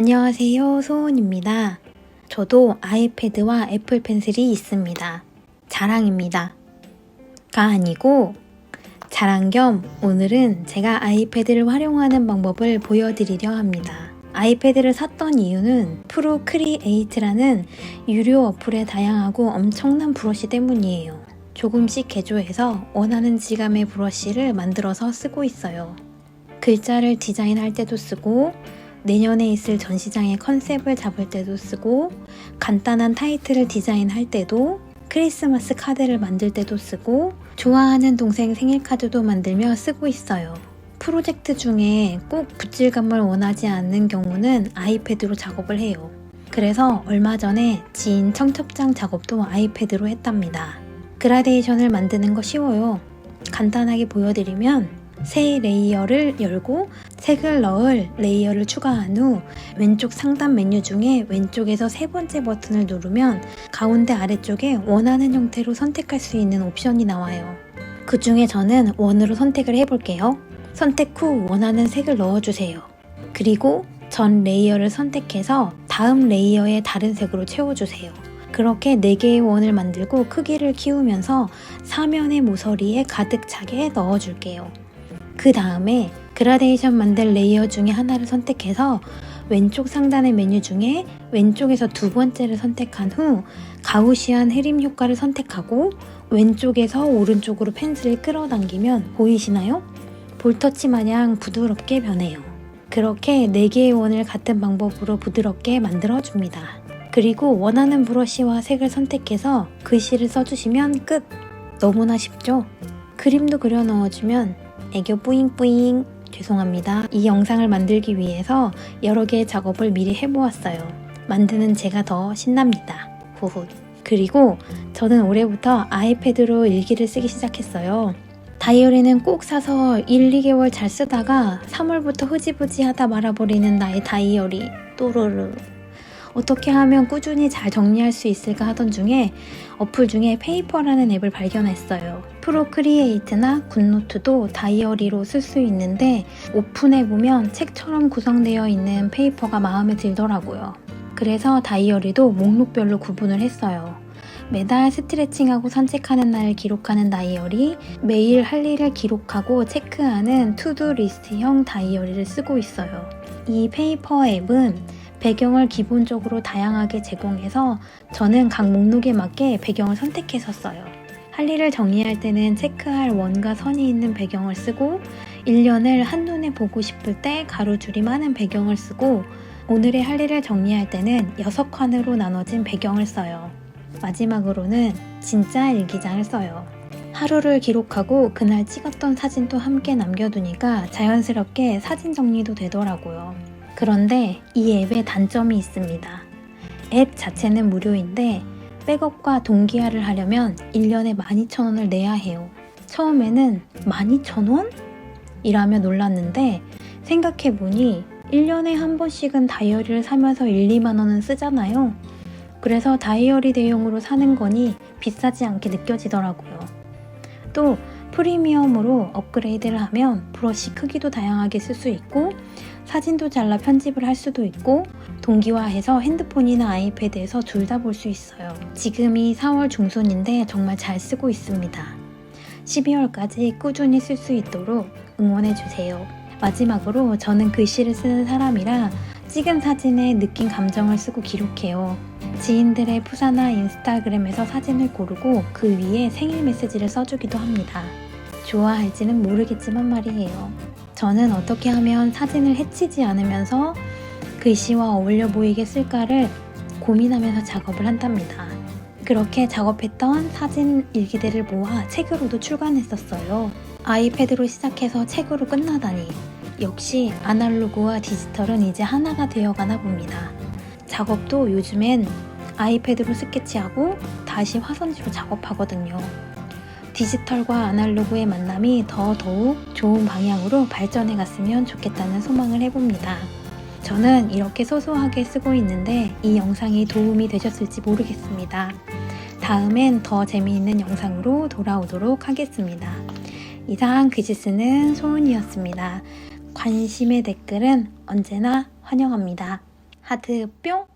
안녕하세요. 소은입니다. 저도 아이패드와 애플 펜슬이 있습니다. 자랑입니다. 가 아니고 자랑 겸 오늘은 제가 아이패드를 활용하는 방법을 보여드리려 합니다. 아이패드를 샀던 이유는 프로 크리에이트라는 유료 어플의 다양하고 엄청난 브러쉬 때문이에요. 조금씩 개조해서 원하는 질감의 브러쉬를 만들어서 쓰고 있어요. 글자를 디자인할 때도 쓰고 내년에 있을 전시장의 컨셉을 잡을 때도 쓰고 간단한 타이틀을 디자인할 때도 크리스마스 카드를 만들 때도 쓰고 좋아하는 동생 생일 카드도 만들며 쓰고 있어요. 프로젝트 중에 꼭 붓질감을 원하지 않는 경우는 아이패드로 작업을 해요. 그래서 얼마 전에 지인 청첩장 작업도 아이패드로 했답니다. 그라데이션을 만드는 거 쉬워요. 간단하게 보여드리면 새 레이어를 열고 색을 넣을 레이어를 추가한 후 왼쪽 상단 메뉴 중에 왼쪽에서 세 번째 버튼을 누르면 가운데 아래쪽에 원하는 형태로 선택할 수 있는 옵션이 나와요. 그 중에 저는 원으로 선택을 해볼게요. 선택 후 원하는 색을 넣어주세요. 그리고 전 레이어를 선택해서 다음 레이어의 다른 색으로 채워주세요. 그렇게 4개의 원을 만들고 크기를 키우면서 사면의 모서리에 가득 차게 넣어줄게요. 그 다음에 그라데이션 만들 레이어 중에 하나를 선택해서 왼쪽 상단의 메뉴 중에 왼쪽에서 두 번째를 선택한 후 가우시안 흐림 효과를 선택하고 왼쪽에서 오른쪽으로 펜슬을 끌어당기면 보이시나요? 볼터치 마냥 부드럽게 변해요. 그렇게 4개의 원을 같은 방법으로 부드럽게 만들어줍니다. 그리고 원하는 브러쉬와 색을 선택해서 글씨를 써주시면 끝! 너무나 쉽죠? 그림도 그려 넣어주면 애교 뿌잉뿌잉 죄송합니다. 이 영상을 만들기 위해서 여러 개의 작업을 미리 해보았어요. 만드는 제가 더 신납니다. 후후. 그리고 저는 올해부터 아이패드로 일기를 쓰기 시작했어요. 다이어리는 꼭 사서 1, 2개월 잘 쓰다가 3월부터 흐지부지 하다 말아버리는 나의 다이어리. 또르르. 어떻게 하면 꾸준히 잘 정리할 수 있을까 하던 중에 어플 중에 페이퍼라는 앱을 발견했어요. 프로크리에이트나 굿노트도 다이어리로 쓸 수 있는데 오픈해보면 책처럼 구성되어 있는 페이퍼가 마음에 들더라고요. 그래서 다이어리도 목록별로 구분을 했어요. 매달 스트레칭하고 산책하는 날을 기록하는 다이어리, 매일 할 일을 기록하고 체크하는 투두 리스트형 다이어리를 쓰고 있어요. 이 페이퍼 앱은 배경을 기본적으로 다양하게 제공해서 저는 각 목록에 맞게 배경을 선택해서 써요. 할 일을 정리할 때는 체크할 원과 선이 있는 배경을 쓰고 1년을 한눈에 보고 싶을 때 가로줄이 많은 배경을 쓰고 오늘의 할 일을 정리할 때는 6칸으로 나눠진 배경을 써요. 마지막으로는 진짜 일기장을 써요. 하루를 기록하고 그날 찍었던 사진도 함께 남겨두니까 자연스럽게 사진 정리도 되더라고요. 그런데 이 앱에 단점이 있습니다. 앱 자체는 무료인데 백업과 동기화를 하려면 1년에 12,000원을 내야 해요. 처음에는 12,000원? 이라며 놀랐는데 생각해보니 1년에 한 번씩은 다이어리를 사면서 1, 2만원은 쓰잖아요. 그래서 다이어리 대용으로 사는 거니 비싸지 않게 느껴지더라고요. 또 프리미엄으로 업그레이드를 하면 브러쉬 크기도 다양하게 쓸 수 있고 사진도 잘라 편집을 할 수도 있고 동기화해서 핸드폰이나 아이패드에서 둘 다 볼 수 있어요. 지금이 4월 중순인데 정말 잘 쓰고 있습니다. 12월까지 꾸준히 쓸 수 있도록 응원해주세요. 마지막으로 저는 글씨를 쓰는 사람이라 찍은 사진에 느낀 감정을 쓰고 기록해요. 지인들의 푸사나 인스타그램에서 사진을 고르고 그 위에 생일 메시지를 써주기도 합니다. 좋아할지는 모르겠지만 말이에요. 저는 어떻게 하면 사진을 해치지 않으면서 글씨와 어울려 보이게 쓸까를 고민하면서 작업을 한답니다. 그렇게 작업했던 사진 일기들을 모아 책으로도 출간했었어요. 아이패드로 시작해서 책으로 끝나다니. 역시 아날로그와 디지털은 이제 하나가 되어가나 봅니다. 작업도 요즘엔 아이패드로 스케치하고 다시 화선지로 작업하거든요. 디지털과 아날로그의 만남이 더 더욱 좋은 방향으로 발전해 갔으면 좋겠다는 소망을 해봅니다. 저는 이렇게 소소하게 쓰고 있는데 이 영상이 도움이 되셨을지 모르겠습니다. 다음엔 더 재미있는 영상으로 돌아오도록 하겠습니다. 이상 쓰는 소은이었습니다. 관심의 댓글은 언제나 환영합니다. 하트 뿅